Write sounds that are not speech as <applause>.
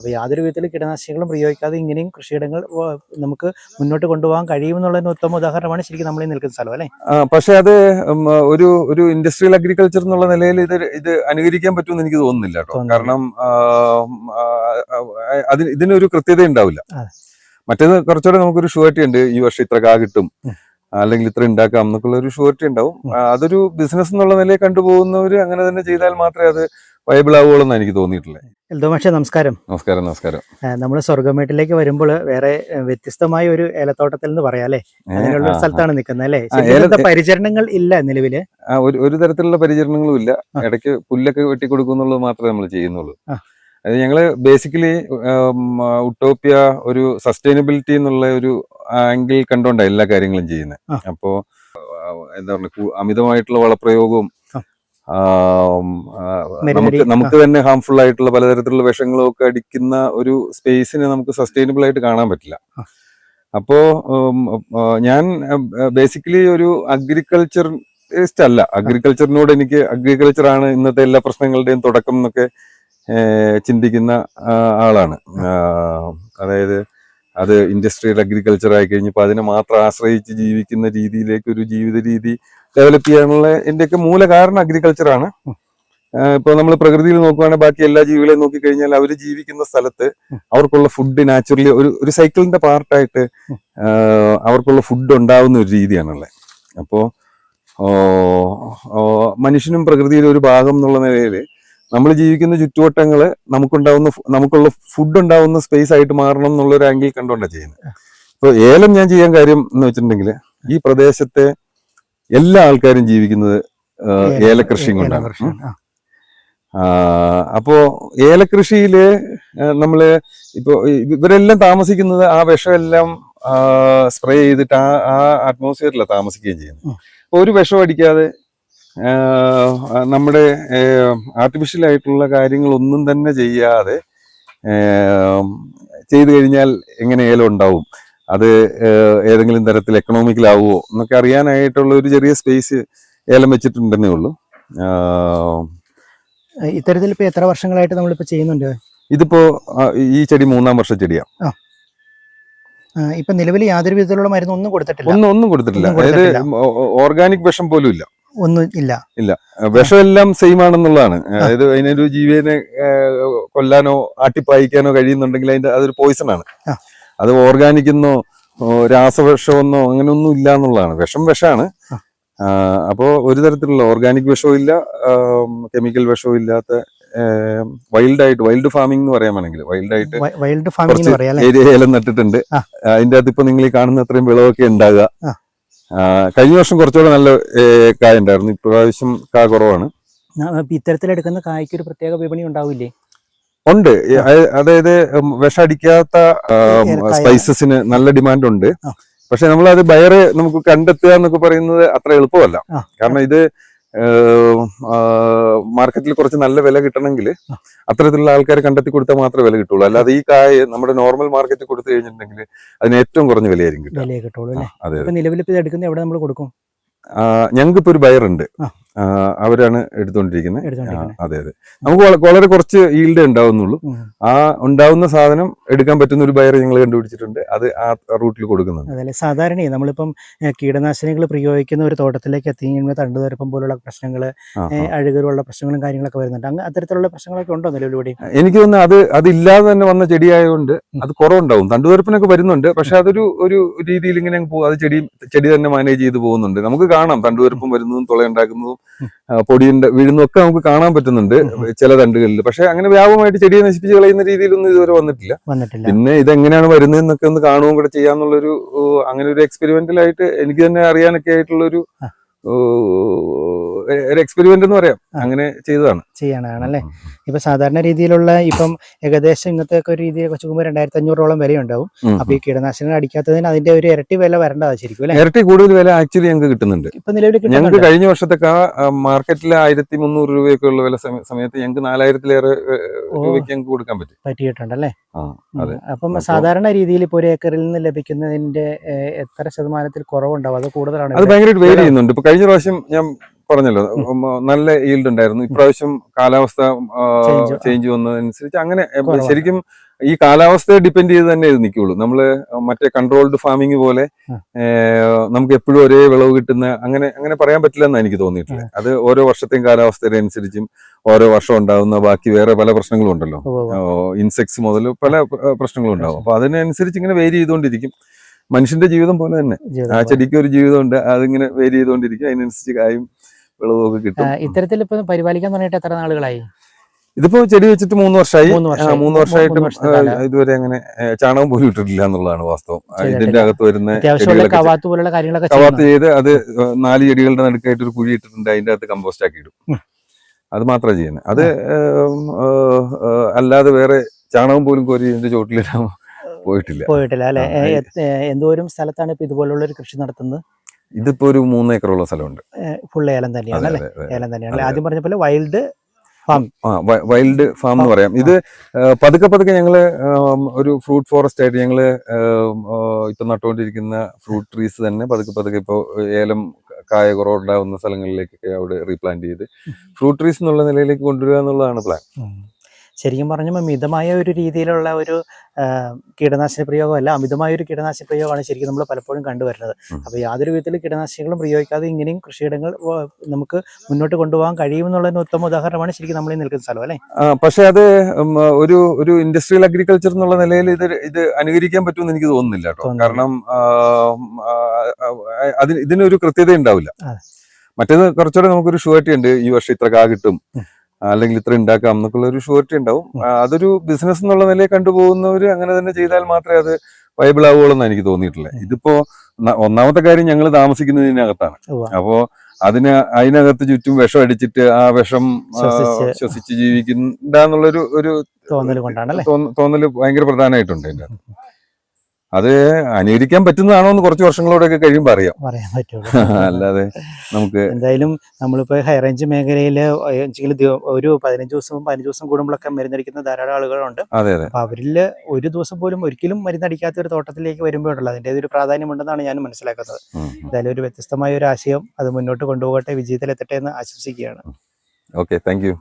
അപ്പോൾ യാതൊരു വിധത്തിൽ കീടനാശിനികളും പ്രയോഗിക്കാതെ ഇങ്ങനെയും കൃഷിയിടങ്ങൾ നമുക്ക് മുന്നോട്ട് കൊണ്ടുപോകാൻ കഴിയുമെന്നുള്ളതിന് ഉത്തമ ഉദാഹരണമാണ് ശരിക്കും നമ്മൾ നിൽക്കുന്ന സ്ഥലം അല്ലേ? പക്ഷേ അത് ഒരു ഒരു ഇൻഡസ്ട്രിയൽ അഗ്രികൾച്ചർ എന്നുള്ള നിലയിൽ ഇത് ഇത് അനുകരിക്കാൻ പറ്റുമെന്ന് എനിക്ക് തോന്നുന്നില്ല കേട്ടോ. കാരണം അതിന് ഇതിനൊരു കൃത്യത ഉണ്ടാവില്ല. മറ്റേത് കുറച്ചുകൂടെ നമുക്കൊരു ഷുവർട്ടി ഉണ്ട്. ഈ വർഷം ഇത്ര കാ കിട്ടും. അല്ലെങ്കിൽ ഇത്ര ഉണ്ടാക്കാം എന്നൊക്കെയുള്ള ഒരു ഷുവർട്ടി ഉണ്ടാവും. അതൊരു ബിസിനസ് എന്നുള്ള നിലയിൽ കണ്ടുപോകുന്നവർ അങ്ങനെ തന്നെ ചെയ്താൽ മാത്രമേ അത് വയബിൾ ആവുകയുള്ളൂ എന്ന് എനിക്ക് തോന്നിയിട്ടുള്ളത്. എൽദോ പക്ഷേ നമസ്കാരം. നമസ്കാരം നമസ്കാരം. നമ്മൾ സ്വർഗമേട്ടിലേക്ക് വരുമ്പോൾ വേറെ വ്യത്യസ്തമായ ഒരു ഏലത്തോട്ടത്തിൽ നിന്ന് പറയാം അല്ലേ? ഏ, അങ്ങനെയുള്ള ഒരു സ്ഥലത്താണ് നിൽക്കുന്നത് അല്ലേ? പരിചരണങ്ങൾ ഇല്ല നിലവിൽ? ഒരു തരത്തിലുള്ള പരിചരണങ്ങളും ഇല്ല. ഇടയ്ക്ക് പുല്ലൊക്കെ വെട്ടി കൊടുക്കുന്നുള്ളത് മാത്രമേ നമ്മൾ ചെയ്യുന്നുള്ളൂ. അത് ഞങ്ങൾ ബേസിക്കലി ഉട്ടോപ്യ ഒരു സസ്റ്റൈനബിലിറ്റി എന്നുള്ള ഒരു ആംഗിൾ കണ്ടോണ്ടാണ് എല്ലാ കാര്യങ്ങളും ചെയ്യുന്നത്. അപ്പോ എന്താ പറയുക അമിതമായിട്ടുള്ള വളപ്രയോഗവും നമുക്ക് നമുക്ക് തന്നെ ഹാംഫുൾ ആയിട്ടുള്ള പലതരത്തിലുള്ള വിഷങ്ങളും ഒക്കെ അടിക്കുന്ന ഒരു സ്പേസിനെ നമുക്ക് സസ്റ്റൈനബിൾ ആയിട്ട് കാണാൻ പറ്റില്ല. അപ്പോ ഞാൻ ബേസിക്കലി ഒരു അഗ്രികൾച്ചറിസ്റ്റ് അല്ല. അഗ്രികൾച്ചറിനോട് എനിക്ക് അഗ്രികൾച്ചർ ആണ് ഇന്നത്തെ എല്ലാ പ്രശ്നങ്ങളുടെയും തുടക്കം എന്നൊക്കെ ചിന്തിക്കുന്ന ആളാണ്. അതായത് അത് ഇൻഡസ്ട്രിയൽ അഗ്രികൾച്ചർ ആയി കഴിഞ്ഞപ്പോൾ അതിനെ മാത്രം ആശ്രയിച്ച് ജീവിക്കുന്ന രീതിയിലേക്ക് ഒരു ജീവിത രീതി ഡെവലപ്പ് ചെയ്യാനുള്ള എന്റെയൊക്കെ മൂല കാരണം അഗ്രികൾച്ചറാണ് ഇപ്പൊ നമ്മൾ പ്രകൃതിയിൽ നോക്കുവാണെങ്കിൽ ബാക്കി എല്ലാ ജീവികളെയും നോക്കിക്കഴിഞ്ഞാൽ അവർ ജീവിക്കുന്ന സ്ഥലത്ത് അവർക്കുള്ള ഫുഡ് നാച്ചുറലി ഒരു ഒരു സൈക്കിളിന്റെ പാർട്ടായിട്ട് അവർക്കുള്ള ഫുഡ് ഉണ്ടാവുന്ന ഒരു രീതിയാണുള്ളത് അപ്പോ മനുഷ്യനും പ്രകൃതിയിലെ ഒരു ഭാഗം എന്നുള്ള നിലയിൽ നമ്മൾ ജീവിക്കുന്ന ചുറ്റുവട്ടങ്ങൾ നമുക്കുണ്ടാവുന്ന നമുക്കുള്ള ഫുഡ് ഉണ്ടാവുന്ന സ്പേസ് ആയിട്ട് മാറണം എന്നുള്ള ഒരു ആംഗിൾ കണ്ടുകൊണ്ടാണ് ചെയ്യുന്നത് ഇപ്പൊ ഏലം ഞാൻ ചെയ്യാൻ കാര്യം എന്ന് വെച്ചിട്ടുണ്ടെങ്കിൽ ഈ പ്രദേശത്തെ എല്ലാ ആൾക്കാരും ജീവിക്കുന്നത് ഏലകൃഷി കൊണ്ടാണ്. അപ്പോ ഏലകൃഷിയിൽ നമ്മൾ ഇപ്പൊ ഇവരെല്ലാം താമസിക്കുന്നത് ആ വിഷമെല്ലാം സ്പ്രേ ചെയ്തിട്ട് ആ ആ അറ്റ്മോസ്ഫിയറിലാണ് താമസിക്കുകയും ചെയ്യുന്നത്. ഉം. അപ്പൊ ഒരു വിഷം അടിക്കാതെ നമ്മുടെ ആർട്ടിഫിഷ്യൽ ആയിട്ടുള്ള കാര്യങ്ങളൊന്നും തന്നെ ചെയ്യാതെ ചെയ്തു കഴിഞ്ഞാൽ എങ്ങനെ ഏലം ഉണ്ടാവും? അത് ഏതെങ്കിലും തരത്തിൽ എക്കണോമിക്കലാവുമോ എന്നൊക്കെ അറിയാനായിട്ടുള്ള ഒരു ചെറിയ സ്പേസ് ഏലം വെച്ചിട്ടുണ്ടെന്നേ ഉള്ളൂ. ഇത്തരത്തിൽ ഇപ്പൊ എത്ര വർഷങ്ങളായിട്ട് നമ്മളിപ്പോ ചെയ്യുന്നുണ്ട്? ഇതിപ്പോ ഈ ചെടി മൂന്നാം വർഷ ചെടിയാ. ആ, ഇപ്പൊ നിലവിൽ യാതൊരു വിധത്തിലുള്ള മരുന്ന് ഒന്നും കൊടുത്തിട്ടില്ല? ഒന്നും ഒന്നും കൊടുത്തിട്ടില്ല. അതായത് ഓർഗാനിക് വിഷം പോലും ഇല്ല. ഒന്നും ഇല്ല. ഇല്ല. വിഷമെല്ലാം സെയിം ആണെന്നുള്ളതാണ്. അതായത് അതിനൊരു ജീവിയെ കൊല്ലാനോ ആട്ടിപ്പായിക്കാനോ കഴിയുന്നുണ്ടെങ്കിൽ അതിന്റെ അതൊരു പോയിസൺ ആണ്. അത് ഓർഗാനിക് എന്നോ അങ്ങനെ രാസവിഷമെന്നോ അങ്ങനെയൊന്നും ഇല്ല എന്നുള്ളതാണ്. വിഷം വിഷമാണ്. അപ്പോൾ ഒരു തരത്തിലുള്ള ഓർഗാനിക് വിഷവും ഇല്ല കെമിക്കൽ വിഷവും ഇല്ലാത്ത വൈൽഡ് ആയിട്ട് വൈൽഡ് ഫാമിംഗ് എന്ന് പറയാൻ വേണമെങ്കിൽ വൈൽഡ് ആയിട്ട് വൈൽഡ് ഫാമിംഗ് എന്ന് കുറച്ച് പറയാം ഏരിയ ഏലം നട്ടിട്ടുണ്ട്. അതിന്റെ അകത്ത് ഇപ്പൊ നിങ്ങൾ ഈ കാണുന്ന അത്രയും വിളവൊക്കെ ഉണ്ടാകുക. കഴിഞ്ഞ വർഷം കുറച്ചുകൂടെ നല്ല കായ ഉണ്ടായിരുന്നു. ഇപ്രാവശ്യം കായ കുറവാണ്. ഇത്തരത്തിലെടുക്കുന്ന കായ്ക്ക് ഒരു പ്രത്യേക വിപണി ഉണ്ടാവില്ലേ? ഉണ്ട്. അതായത് വിഷടിക്കാത്ത സ്പൈസസിന് നല്ല ഡിമാൻഡ് ഉണ്ട്. പക്ഷെ നമ്മൾ അത് ബയറ് നമുക്ക് കണ്ടെത്തുക എന്നൊക്കെ പറയുന്നത് അത്ര എളുപ്പമല്ല. കാരണം ഇത് മാർക്കറ്റിൽ കുറച്ച് നല്ല വില കിട്ടണമെങ്കിൽ. അത്തരത്തിലുള്ള ആൾക്കാരെ കണ്ടെത്തി കൊടുത്താൽ മാത്രമേ വില കിട്ടുള്ളൂ. അല്ലാതെ ഈ കായ നമ്മുടെ നോർമൽ മാർക്കറ്റിൽ കൊടുത്തു കഴിഞ്ഞിട്ടുണ്ടെങ്കിൽ അതിന് ഏറ്റവും കുറഞ്ഞ വിലയായിരിക്കും ഇപ്പൊ നിലവിൽ എടുക്കുന്ന എവിടെ നമ്മൾ കൊടുക്കും? ഞങ്ങൾക്ക് ഇപ്പൊ ഒരു ബയർ ഉണ്ട് അവരാണ് എടുത്തുകൊണ്ടിരിക്കുന്നത്. എടുത്തോണ്ടിരിക്കുന്നത് അതെ അതെ. നമുക്ക് വളരെ കുറച്ച് ഈൽഡ് ഉണ്ടാവുന്നുള്ളൂ. ആ ഉണ്ടാവുന്ന സാധനം എടുക്കാൻ പറ്റുന്ന ഒരു ബയർ ഞങ്ങൾ കണ്ടുപിടിച്ചിട്ടുണ്ട്. അത് ആ റൂട്ടിൽ കൊടുക്കുന്നുണ്ട്. അതല്ലേ സാധാരണ നമ്മളിപ്പം കീടനാശിനികൾ പ്രയോഗിക്കുന്ന ഒരു തോട്ടത്തിലേക്ക് എത്തി കഴിഞ്ഞാൽ തണ്ടുതരപ്പം പോലുള്ള പ്രശ്നങ്ങൾ. അഴുകലുള്ള പ്രശ്നങ്ങളും കാര്യങ്ങളൊക്കെ വരുന്നുണ്ട്. അങ്ങ് അത്തരത്തിലുള്ള പ്രശ്നങ്ങളൊക്കെ ഉണ്ടോ നിലവിലൂടെ എനിക്ക് തോന്നുന്നു അത് അതില്ലാതെ തന്നെ വന്ന ചെടിയായതുകൊണ്ട് അത് കുറവുണ്ടാവും. തണ്ടുതരപ്പിനൊക്കെ വരുന്നുണ്ട്. പക്ഷെ അതൊരു ഒരു രീതിയിൽ ഇങ്ങനെ പോകും അത് ചെടി ചെടി തന്നെ മാനേജ് ചെയ്ത് പോകുന്നുണ്ട്. നമുക്ക് കാണാം തണ്ടുതരപ്പം വരുന്നതും തുളയുണ്ടാക്കുന്നതും പൊടിയുണ്ട വീഴുന്നു ഒക്കെ നമുക്ക് കാണാൻ പറ്റുന്നുണ്ട് ചില തണ്ടുകളിൽ. പക്ഷെ അങ്ങനെ വ്യാപകമായിട്ട് ചെടിയെ നശിപ്പിച്ച് കളയുന്ന രീതിയിലൊന്നും ഇതുവരെ വന്നിട്ടില്ല. വന്നിട്ടില്ല. പിന്നെ ഇതെങ്ങനെയാണ് വരുന്നതെന്നൊക്കെ ഒന്ന് കാണുകയും കൂടെ ചെയ്യാന്നുള്ളൊരു അങ്ങനെ ഒരു എക്സ്പെരിമെന്റലായിട്ട് എനിക്ക് തന്നെ അറിയാനൊക്കെ ആയിട്ടുള്ളൊരു ഒരു എക്സ്പെരിമെന്റ് എന്ന് പറയാം. അങ്ങനെ ചെയ്തതാണ്. ചെയ്യാനാണല്ലേ ഇപ്പൊ സാധാരണ രീതിയിലുള്ള ഇപ്പം ഏകദേശം ഇന്നത്തെ ഒക്കെ ഒരു രീതിയിൽ വെച്ച് നോക്കുമ്പോൾ രണ്ടായിരത്തി അഞ്ഞൂറോളം വിലയുണ്ടാവും ഉണ്ടാവും അപ്പൊ ഈ കീടനാശിനികൾ അടിക്കാത്തതിന് അതിന്റെ ഒരു ഇരട്ടി വില വരേണ്ടതാ ശരിക്കും അല്ലെ? ഇരട്ടി കൂടുതൽ വില ആക്ച്വലി ഞങ്ങൾക്ക് കിട്ടുന്നുണ്ട്. ഇപ്പൊ നിലവിൽ ഞങ്ങൾക്ക് കഴിഞ്ഞ വർഷത്തൊക്കെ ആ മാർക്കറ്റിൽ ആയിരത്തി മുന്നൂറ് രൂപയൊക്കെ ഉള്ള വില സമയ- സമയത്ത് ഞങ്ങൾക്ക് നാലായിരത്തിലേറെ രൂപയ്ക്ക് ഞങ്ങൾക്ക് കൊടുക്കാൻ പറ്റും. പറ്റിയിട്ടുണ്ടല്ലേ? അപ്പം സാധാരണ രീതിയിൽ ഇപ്പൊ ഒരു ഏക്കറിൽ നിന്ന് ലഭിക്കുന്നതിന്റെ എത്ര ശതമാനത്തിൽ കുറവുണ്ടാവും? അത് കൂടുതലാണ് അത്. ഭയങ്കരമായിട്ട് വേരി ചെയ്യുന്നുണ്ട്. ഇപ്പൊ കഴിഞ്ഞ പ്രാവശ്യം ഞാൻ പറഞ്ഞല്ലോ നല്ല ഈൽഡ് ഉണ്ടായിരുന്നു. ഇപ്രാവശ്യം കാലാവസ്ഥ. ചേഞ്ച് വന്നതനുസരിച്ച് അങ്ങനെ ശരിക്കും ഈ കാലാവസ്ഥയെ ഡിപ്പെൻഡ് ചെയ്ത് തന്നെ ഇത് നിൽക്കുള്ളൂ നമ്മൾ മറ്റേ കൺട്രോൾഡ് ഫാമിംഗ് പോലെ നമുക്ക് എപ്പോഴും ഒരേ വിളവ് കിട്ടുന്ന അങ്ങനെ അങ്ങനെ പറയാൻ പറ്റില്ല എന്നാണ് എനിക്ക് തോന്നിയിട്ടില്ല അത് ഓരോ വർഷത്തെയും കാലാവസ്ഥയുടെ അനുസരിച്ചും ഓരോ വർഷം ഉണ്ടാകുന്ന ബാക്കി വേറെ പല പ്രശ്നങ്ങളും ഉണ്ടല്ലോ. ഇൻസെക്ട്സ് മുതൽ പല പ്രശ്നങ്ങളും ഉണ്ടാവും അപ്പൊ അതിനനുസരിച്ച് ഇങ്ങനെ വേരി ചെയ്തുകൊണ്ടിരിക്കും. മനുഷ്യന്റെ ജീവിതം പോലെ തന്നെ. ആ. ചെടിക്ക് ഒരു ജീവിതമുണ്ട് അതിങ്ങനെ വേരി ചെയ്തുകൊണ്ടിരിക്കും അതിനനുസരിച്ച് കായും വിളവും ഒക്കെ കിട്ടും. ഇത്തരത്തിൽ ഇപ്പൊ പരിപാലിക്കാൻ തുടങ്ങിയിട്ട് എത്ര നാളുകളായി? ഇതിപ്പോ ചെടി വെച്ചിട്ട് മൂന്ന് വർഷമായി മൂന്ന് വർഷമായിട്ടും ഇതുവരെ അങ്ങനെ ചാണകം പോലും ഇട്ടിട്ടില്ല എന്നുള്ളതാണ് വാസ്തവം. ഇതിന്റെ അകത്ത് വരുന്ന കവാത്ത്. ചെയ്ത് അത് നാല് ചെടികളുടെ നടുക്കായിട്ട് ഒരു കുഴി ഇട്ടിട്ടുണ്ട് അതിന്റെ അകത്ത് കമ്പോസ്റ്റ് ആക്കി ഇടും അത് മാത്രമേ ചെയ്യുന്നത്. അത് അല്ലാതെ വേറെ ചാണകം പോലും കോരി ഇതിന്റെ ചോട്ടിലിടാൻ പോയിട്ടില്ല. പോയിട്ടില്ല അല്ലെ? എന്തോ എന്തോരം സ്ഥലത്താണ് ഇപ്പൊ ഇതുപോലുള്ള ഒരു കൃഷി നടത്തുന്നത്? ഇതിപ്പോ ഒരു മൂന്ന് ഏക്കറോളം സ്ഥലമുണ്ട്. ഫുൾ ഏലം തന്നെയാണ് അല്ലെ? ഏലം തന്നെയാണ് ആദ്യം പറഞ്ഞ പോലെ വൈൽഡ് ആ വൈൽഡ് ഫാം എന്ന് പറയാം. ഇത് പതുക്കെ പതുക്കെ ഞങ്ങൾ ഒരു ഫ്രൂട്ട് ഫോറസ്റ്റ് ആയിട്ട് ഞങ്ങൾ ഇപ്പൊ നട്ടുകൊണ്ടിരിക്കുന്ന ഫ്രൂട്ട് ട്രീസ് തന്നെ പതുക്കെ പതുക്കെ ഇപ്പൊ ഏലം കായ കുറവുണ്ടാവുന്ന സ്ഥലങ്ങളിലേക്കൊക്കെ അവിടെ റീപ്ലാന്റ് ചെയ്ത് ഫ്രൂട്ട് ട്രീസ് എന്നുള്ള നിലയിലേക്ക് കൊണ്ടുവരിക എന്നുള്ളതാണ് പ്ലാൻ. ശരിക്കും പറഞ്ഞാൽ മിതമായ ഒരു രീതിയിലുള്ള ഒരു കീടനാശിനി പ്രയോഗമല്ല. അമിതമായ ഒരു കീടനാശിനി പ്രയോഗമാണ് ശരിക്കും നമ്മൾ പലപ്പോഴും കണ്ടുവരുന്നത്. അപ്പോൾ യാതൊരു വിധത്തിൽ കീടനാശിനികളും പ്രയോഗിക്കാതെ ഇങ്ങനെയും കൃഷിയിടങ്ങൾ നമുക്ക് മുന്നോട്ട് കൊണ്ടുപോകാൻ കഴിയുമെന്നുള്ളതിന് ഉത്തമ ഉദാഹരണമാണ് ശരിക്കും നമ്മൾ നിൽക്കുന്ന സ്ഥലം അല്ലേ? പക്ഷെ അത് ഒരു ഒരു ഇൻഡസ്ട്രിയൽ അഗ്രികൾച്ചർ എന്നുള്ള നിലയിൽ ഇത് ഇത് അനുകരിക്കാൻ പറ്റുമെന്ന് എനിക്ക് തോന്നുന്നില്ല കേട്ടോ. കാരണം അതിന് ഇതിനൊരു കൃത്യത ഉണ്ടാവില്ല. മറ്റേത് കുറച്ചുകൂടെ നമുക്കൊരു ഷുവർട്ടി ഉണ്ട്. ഈ വർഷം ഇത്ര കാ കിട്ടും. അല്ലെങ്കിൽ ഇത്ര ഉണ്ടാക്കാം എന്നൊക്കെയുള്ള ഒരു ഷുവർട്ടി ഉണ്ടാവും. അതൊരു ബിസിനസ് എന്നുള്ള നിലയിൽ കണ്ടുപോകുന്നവർ അങ്ങനെ തന്നെ ചെയ്താൽ മാത്രമേ അത് വൈബിൾ ആവുകയുള്ളൂ എന്ന് എനിക്ക് തോന്നിയിട്ടില്ല. ഇതിപ്പോ ഒന്നാമത്തെ കാര്യം ഞങ്ങൾ താമസിക്കുന്നതിനകത്താണ്. അപ്പോ അതിന് അതിനകത്ത് ചുറ്റും വിഷം അടിച്ചിട്ട് ആ വിഷം ശ്വസിച്ച്. ജീവിക്കണ്ടെന്നുള്ളൊരു ഒരു തോന്നൽ തോന്നൽ ഭയങ്കര പ്രധാനമായിട്ടുണ്ട് അതിന്റെ. അത് അനുകരിക്കാൻ പറ്റുന്നതാണോ എന്ന് കുറച്ച് വർഷങ്ങളോടൊക്കെ കഴിയുമ്പോൾ അറിയാം. പറയാൻ പറ്റുള്ളൂ. <laughs> അല്ലാതെ നമുക്ക് എന്തായാലും നമ്മളിപ്പോ ഹൈറേഞ്ച് മേഖലയിൽ ഒരു പതിനഞ്ച് ദിവസവും പതിനഞ്ച് ദിവസം കൂടുമ്പോഴൊക്കെ മരുന്നടിക്കുന്ന ധാരാളം ആളുകളുണ്ട്. അതെ അതെ. അപ്പൊ അവരിൽ ഒരു ദിവസം പോലും ഒരിക്കലും മരുന്നടിക്കാത്ത ഒരു തോട്ടത്തിലേക്ക് വരുമ്പോഴുള്ള അതിന്റെ ഒരു പ്രാധാന്യമുണ്ടെന്നാണ് ഞാൻ മനസ്സിലാക്കുന്നത്. എന്തായാലും ഒരു വ്യത്യസ്തമായ ഒരു ആശയം അത് മുന്നോട്ട് കൊണ്ടുപോകട്ടെ വിജയത്തിലെത്തട്ടെ എന്ന് ആശംസിക്കുകയാണ്. Okay thank you.